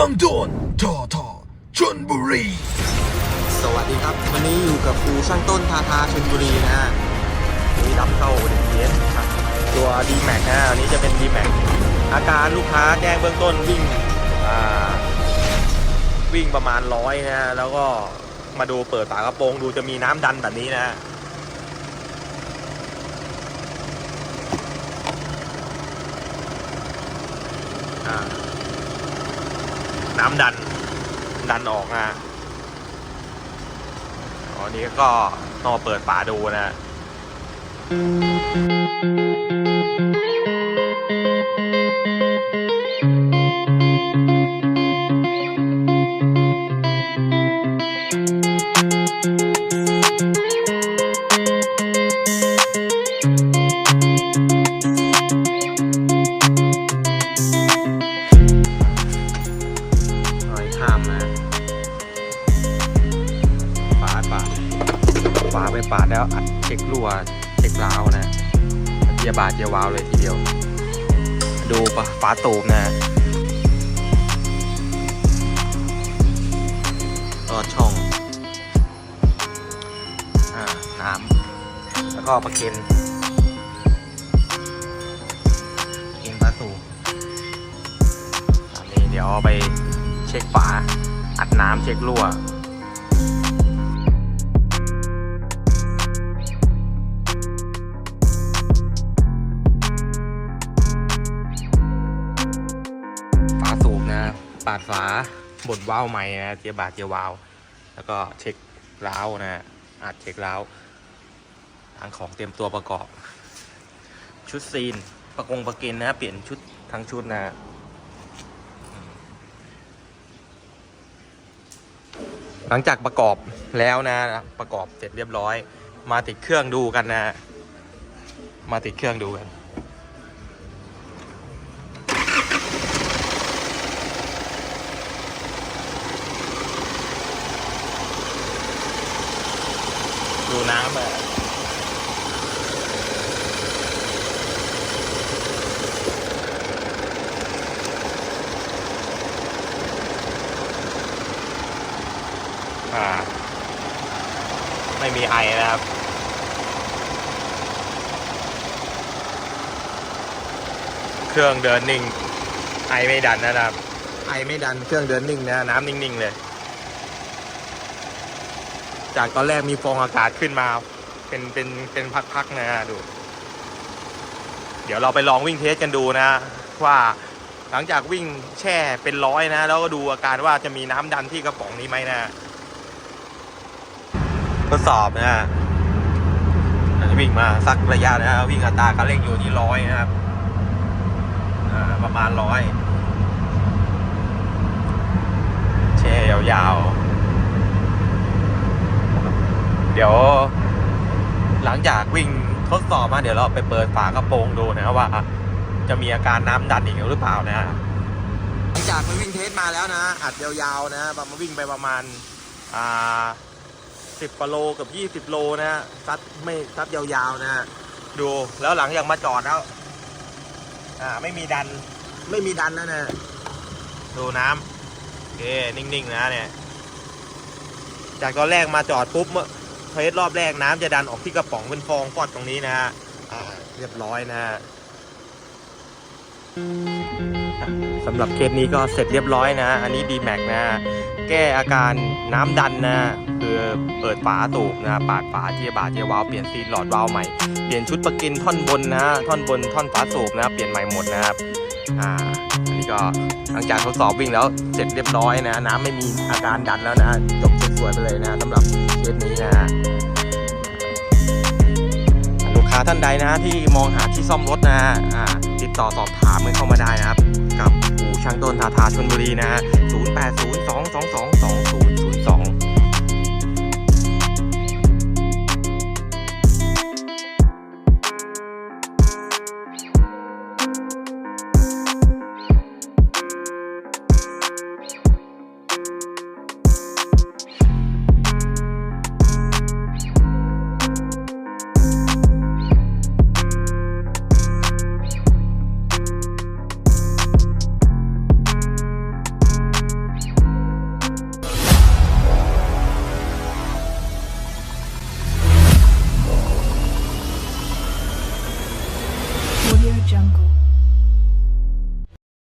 ช่างโดนทอทอชนบุรี สวัสดีครับ วันนี้อยู่กับครูช่างต้นทาทาชลบุรีนะฮะวันนี้รับเข้าเด็กเรียนครับตัว d m a x นะอันนี้จะเป็น d m a x อาการลูกค้าแจ้งเบื้องต้นวิ่งอ่าวิ่งประมาณร้อยนะฮะแล้วก็มาดูเปิดฝากระโปรงดูจะมีน้ำดันแบบนี้นะฮะอ่าน้ำดัน ดันออกนะอ๋อนี่ก็ต้องเปิดฝาดูนะ ฝาไปปาดแล้วอัดเช็ครัวเช็คราวนะเจียบาดเจียวาวเลยทีเดียว ดูปะฝาตูบนะก็ช่องอ่าน้ำแล้วก็ประเคนประเคนฝาตูบอันนี้เดี๋ยวไปเช็คฝาอัดน้ำเช็ครั่ว นะปาดฝาบดวาล์วใหม่นะเจียบาดเจียวาล์วแล้วก็เช็คร้าวนะอัดเช็คร้าวทางของเตรียมตัวประกอบ ชุดซีนประกงประกินนะเปลี่ยนชุดทั้งชุดนะหลังจากประกอบแล้วนะประกอบเสร็จเรียบร้อย มาติดเครื่องดูกันนะ มาติดเครื่องดูกัน ดู น้ำอะอ่าไม่มีไอนะครับเครื่องเดินนิ่ง ไอไม่ดันนะครับ ไอไม่ดันเครื่องเดินนิ่งนะ น้ำนิ่งๆเลย จากตอนแรกมีฟองอากาศขึ้นมา เป็นเป็นเป็นพักๆนะฮะดู เดี๋ยวเราไปลองวิ่งเทสกันดูนะ ว่าหลังจากวิ่งแช่เป็นร้อยนะ แล้วก็ดูอาการว่าจะมีน้ำดันที่กระป๋องนี้ไหมนะทดสอบนะฮะวิ่งมาสักระยะนะวิ่งอัตราการเร่งอยู่ที่ร้อยนะครับประมาณร้อยแช่ยาวๆ เดี๋ยว หลังจากวิ่งทดสอบมาเดี๋ยวเราไปเปิดฝากระโปรงดูนะครับว่า จะมีอาการน้ำดันอีกหรือเปล่านะหลังจากไปวิ่งเทสมาแล้วนะ อัดยาวๆนะประมาณวิ่งไปประมาณอ่าสิบกว่าโลเกับยี่สิบโลนะซัดไม่ซัดยาวๆนะ ดูแล้วหลังจากมาจอดแล้วอ่าไม่มีดันไม่มีดันแล้วนะ ดูน้ำโอเคนิ่งๆนะเนี่ย จากตอนแรกมาจอดปุ๊บเมื่อ เทสรอบแรกน้ำจะดันออกที่กระป๋องเป็นฟองฟอดตรงนี้นะฮะเรียบร้อยนะฮะสำหรับเคสนี้ก็เสร็จเรียบร้อยนะ อันนี้ d m a x นะ แก้อาการน้ำดันนะ คือเปิดฝาสูบนะ ปาดฝาเจียบาเจียวาล์วเปลี่ยนซีนหลอดวาล์วใหม่ เปลี่ยนชุดประกินท่อนบนนะ ท่อนบนท่อนฝาสูบนะ เปลี่ยนใหม่หมดนะครับ อ่าอันนี้ก็หลังจากทดสอบวิ่งแล้วเสร็จเรียบร้อยนะ น้ำไม่มีอาการดันแล้วนะจบสวยๆไปเลยนะสำหรับเคสนี้นะลูกค้าท่านใดนะที่มองหาที่ซ่อมรถนะอ่าติดต่อสอบถามกันเข้ามาได้นะครับ กับอู่ช่างต้นทาทาชนบุรีนะฮะ08022220